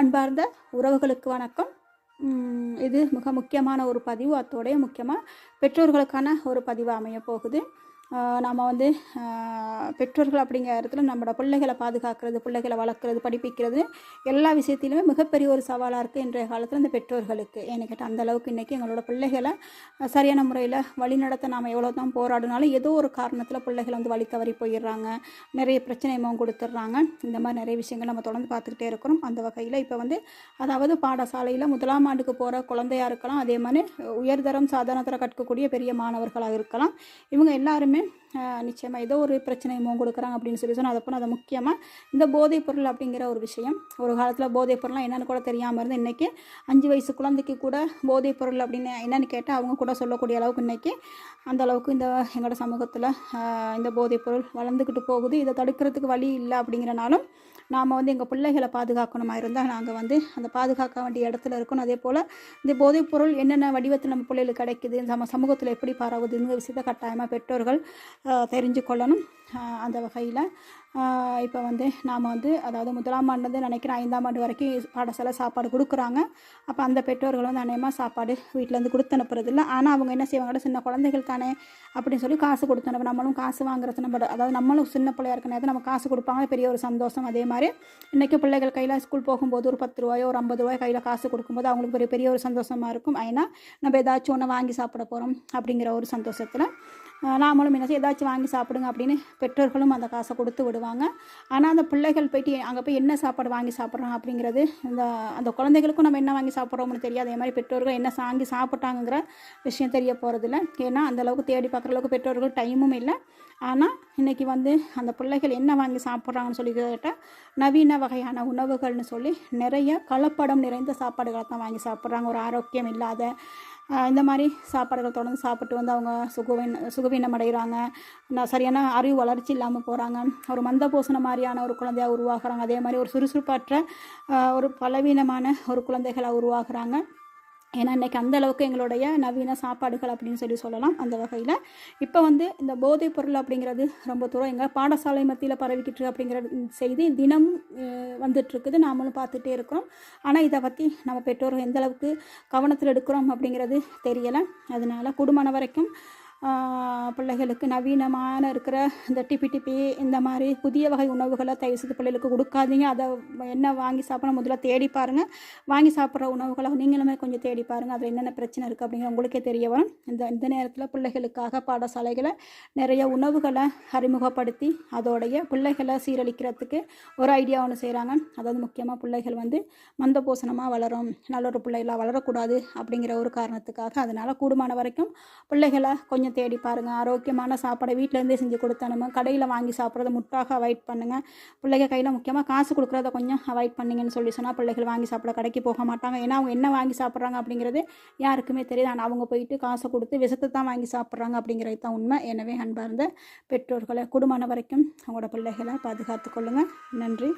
அன்பார்ந்த உறவுகளுக்கு வணக்கம். இது மிக முக்கியமான ஒரு பதிவு. அத்தோடைய முக்கியமாக பெற்றோர்களுக்கான ஒரு பதிவு அமைய போகுது. நாம் வந்து பெற்றோர்கள் அப்படிங்கிற இடத்துல நம்மளோட பிள்ளைகளை பாதுகாக்கிறது பிள்ளைகளை வளர்க்குறது படிப்பிக்கிறது எல்லா விஷயத்திலுமே மிகப்பெரிய ஒரு சவாலாக இருக்குது இன்றைய காலத்தில் இந்த பெற்றோர்களுக்கு. ஏன்னு கேட்டால் அந்தளவுக்கு இன்றைக்கி எங்களோட பிள்ளைகளை சரியான முறையில் வழிநடத்த நாம் எவ்வளோ தான் போராடினாலும் ஏதோ ஒரு காரணத்தில் பிள்ளைகள் வந்து வழி தவறி போயிடுறாங்க. நிறைய பிரச்சனையும் கொடுத்துட்றாங்க. இந்த மாதிரி நிறைய விஷயங்கள் நம்ம தொடர்ந்து பார்த்துக்கிட்டே இருக்கிறோம். அந்த வகையில் இப்போ வந்து அதாவது பாடசாலையில் முதலாம் ஆண்டுக்கு போகிற குழந்தையாக இருக்கலாம் அதே மாதிரி உயர்தரம் சாதாரணத்தர கற்கக்கூடிய பெரிய மாணவர்களாக இருக்கலாம். இவங்க எல்லாருமே né? நிச்சயமாக ஏதோ ஒரு பிரச்சனை முகம் கொடுக்குறாங்க அப்படின்னு சொல்லி சொன்னால் அதை அதை முக்கியமாக இந்த போதைப் பொருள் அப்படிங்கிற ஒரு விஷயம். ஒரு காலத்தில் போதைப் பொருள்லாம் என்னென்னு கூட தெரியாமல் இருந்து இன்றைக்கி அஞ்சு வயசு குழந்தைக்கு கூட போதைப் பொருள் அப்படின்னு என்னென்னு கேட்டால் அவங்க கூட சொல்லக்கூடிய அளவுக்கு இன்றைக்கி அந்த அளவுக்கு இந்த எங்களோட சமூகத்தில் இந்த போதைப் பொருள் வளர்ந்துக்கிட்டு போகுது. இதை தடுக்கிறதுக்கு வழி இல்லை அப்படிங்கிறனாலும் நாம் வந்து எங்கள் பிள்ளைகளை பாதுகாக்கணுமா இருந்தால் நாங்கள் வந்து அந்த பாதுகாக்க வேண்டிய இடத்துல இருக்கணும். அதே போல் இந்த போதைப் பொருள் என்னென்ன வடிவத்தில் நம்ம பிள்ளைகளுக்கு கிடைக்குது நம்ம சமூகத்தில் எப்படி பரவுது இந்த விஷயத்தை கட்டாயமாக பெற்றோர்கள் தெரிஞ்சு கொள்ளணும் அந்த வகையில் இப்போ வந்து நாம் வந்து அதாவது முதலாம் ஆண்டுலேருந்து நினைக்கிறேன் ஐந்தாம் ஆண்டு வரைக்கும் பாடசாலை சாப்பாடு கொடுக்குறாங்க. அப்போ அந்த பெற்றோர்கள் வந்து அநேகமாக சாப்பாடு வீட்டிலேருந்து கொடுத்து அனுப்புறதில்ல. ஆனால் அவங்க என்ன செய்வாங்க சின்ன குழந்தைகள் தானே அப்படின்னு சொல்லி காசு கொடுத்து அனுப்ப நம்மளும் காசு வாங்குறது நம்ம அதாவது நம்மளும் சின்ன பிள்ளையா இருக்க நேரத்தில் நம்ம காசு கொடுப்பாங்க. பெரிய ஒரு சந்தோஷம் அதே மாதிரி. இன்றைக்கி பிள்ளைகள் கையில் ஸ்கூல் போகும்போது ஒரு பத்து ரூபாயோ ஒரு ஐம்பது ரூபாய் கையில் காசு கொடுக்கும்போது அவங்களுக்கு பெரிய பெரிய ஒரு சந்தோஷமாக இருக்கும். ஏன்னா நம்ம ஏதாச்சும் ஒன்று வாங்கி சாப்பிட போகிறோம் அப்படிங்கிற ஒரு சந்தோஷத்தில் நாமளும் என்ன செய்ய ஏதாச்சும் வாங்கி சாப்பிடுங்க அப்படின்னு பெற்றோர்களும் அந்த காசை கொடுத்து விடுவாங்க. ஆனால் அந்த பிள்ளைகள் போயிட்டு அங்கே போய் என்ன சாப்பாடு வாங்கி சாப்பிட்றாங்க அப்படிங்கிறது இந்த அந்த குழந்தைகளுக்கும் நம்ம என்ன வாங்கி சாப்பிட்றோம்னு தெரியாது. அதே மாதிரி பெற்றோர்கள் என்ன வாங்கி சாப்பிட்டாங்கங்கிற விஷயம் தெரிய போகிறதில்ல ஏன்னா அந்த அளவுக்கு தேடி பார்க்குற அளவுக்கு பெற்றோர்கள் டைமும் இல்லை. ஆனால் இன்றைக்கி வந்து அந்த பிள்ளைகள் என்ன வாங்கி சாப்பிட்றாங்கன்னு சொல்லி கேட்டால் நவீன வகையான உணவுகள்னு சொல்லி நிறைய கலப்படம் நிறைந்த சாப்பாடுகளை தான் வாங்கி சாப்பிட்றாங்க. ஒரு ஆரோக்கியம் இல்லாத இந்த மாதிரி சாப்பாடுகள் தொடர்ந்து சாப்பிட்டு வந்து அவங்க சுகவீன சுகவீனம் அடைகிறாங்க. சரியான அறிவு வளர்ச்சி இல்லாமல் போகிறாங்க ஒரு மந்தபோசன மாதிரியான ஒரு குழந்தையாக உருவாகுறாங்க. அதே மாதிரி ஒரு சுறுசுறுப்பற்ற ஒரு பலவீனமான ஒரு குழந்தைகளாக உருவாகுறாங்க. ஏன்னா இன்றைக்கி அந்த அளவுக்கு எங்களுடைய நவீன சாப்பாடுகள் அப்படின்னு சொல்லி சொல்லலாம் அந்த வகையில். இப்போ வந்து இந்த போதைப் பொருள் அப்படிங்கிறது ரொம்ப தூரம். எங்கள் பாடசாலை மத்தியில் பரவிக்கிட்டு அப்படிங்கிற செய்தி தினம் வந்துட்டுருக்குது. நாமளும் பார்த்துட்டே இருக்கிறோம். ஆனால் இதை பற்றி நம்ம பெற்றோர்கள் எந்தளவுக்கு கவனத்தில் எடுக்கிறோம் அப்படிங்கிறது தெரியலை. அதனால கூடுமான வரைக்கும் பிள்ளைகளுக்கு நவீனமான இருக்கிற இந்த டிபி டிபி இந்த மாதிரி புதிய வகை உணவுகளை தயவு செய்து பிள்ளைகளுக்கு கொடுக்காதீங்க. அதை என்ன வாங்கி சாப்பிட முதல்ல தேடி பாருங்கள் வாங்கி சாப்பிட்ற உணவுகளை நீங்களுமே கொஞ்சம் தேடி பாருங்கள் அதில் என்னென்ன பிரச்சனை இருக்குது அப்படிங்கிற உங்களுக்கே தெரிய வரும். இந்த இந்த நேரத்தில் பிள்ளைகளுக்காக பாடசாலைகளை நிறைய உணவுகளை அறிமுகப்படுத்தி அதோடைய பிள்ளைகளை சீரழிக்கிறதுக்கு ஒரு ஐடியா ஒன்று செய்கிறாங்க அதாவது முக்கியமாக பிள்ளைகள் வந்து மந்தபோசனமாக வளரும் நல்ல ஒரு பிள்ளைகளாக வளரக்கூடாது அப்படிங்கிற ஒரு காரணத்துக்காக அதனால் கூடுமான வரைக்கும் பிள்ளைகளை கொஞ்சம் தேடி பாருங்கள் ஆரோக்கியமான சாப்பாடை வீட்டிலேருந்தே செஞ்சு கொடுத்தனும. கடையில் வாங்கி சாப்பிட்றத முட்டாக அவாய்ட் பண்ணுங்கள் பிள்ளைங்க கையில் முக்கியமாக காசு கொடுக்குறத கொஞ்சம் அவாய்ட் பண்ணிங்கன்னு சொல்லி சொன்னால் பிள்ளைகள் வாங்கி சாப்பிட கடைக்கு போக மாட்டாங்க. ஏன்னா அவங்க என்ன வாங்கி சாப்பிட்றாங்க அப்படிங்கிறது யாருக்குமே தெரியாது. ஆனால் அவங்க போயிட்டு காசை கொடுத்து விஷத்தை தான் வாங்கி சாப்பிட்றாங்க அப்படிங்கிறது தான் உண்மை. எனவே அன்பார்ந்த பெற்றோர்களை குடும்பம் வரைக்கும் அவங்களோட பிள்ளைகளை பாதுகாத்து கொள்ளுங்கள் நன்றி.